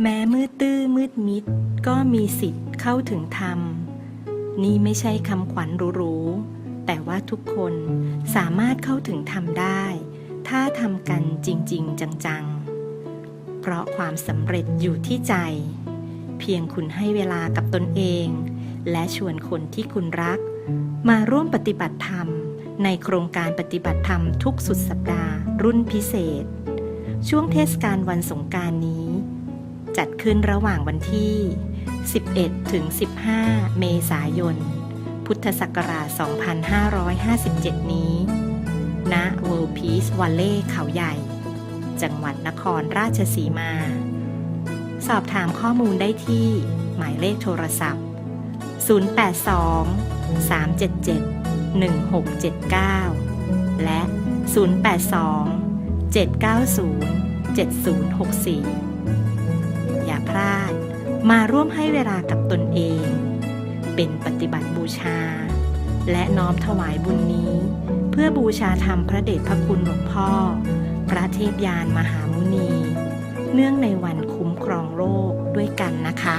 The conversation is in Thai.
แม้มืดตื้อมืดมิด ก็มีสิทธิ์เข้าถึงธรรม นี่ไม่ใช่คำขวัญหรูๆแต่ว่าทุกคนสามารถเข้าถึงธรรมได้ ถ้าทำกันจริง ๆ จัง ๆ เพราะความสำเร็จอยู่ที่ใจ เพียงคุณให้เวลากับตนเอง และชวนคนที่คุณรัก มาร่วมปฏิบัติธรรม ในโครงการปฏิบัติธรรมทุกสุดสัปดาห์ รุ่นพิเศษ ช่วงเทศกาลวันสงการนี้ จัดขึ้นระหว่างวันที่ 11 ถึง 15 เมษายน พุทธศักราช 2557 นี้ ณ World Peace Valley เขาใหญ่ จังหวัดนครราชสีมา สอบถามข้อมูลได้ที่ หมายเลขโทรศัพท์ 082 377 1679 และ 082 790 7064 พลาด มาร่วมให้เวลากับตนเอง เป็นปฏิบัติบูชา และน้อมถวายบุญนี้ เพื่อบูชาธรรมพระเดชพระคุณหลวงพ่อ พระเทพยานมหามุนี เนื่องในวันคุ้มครองโลกด้วยกันนะคะ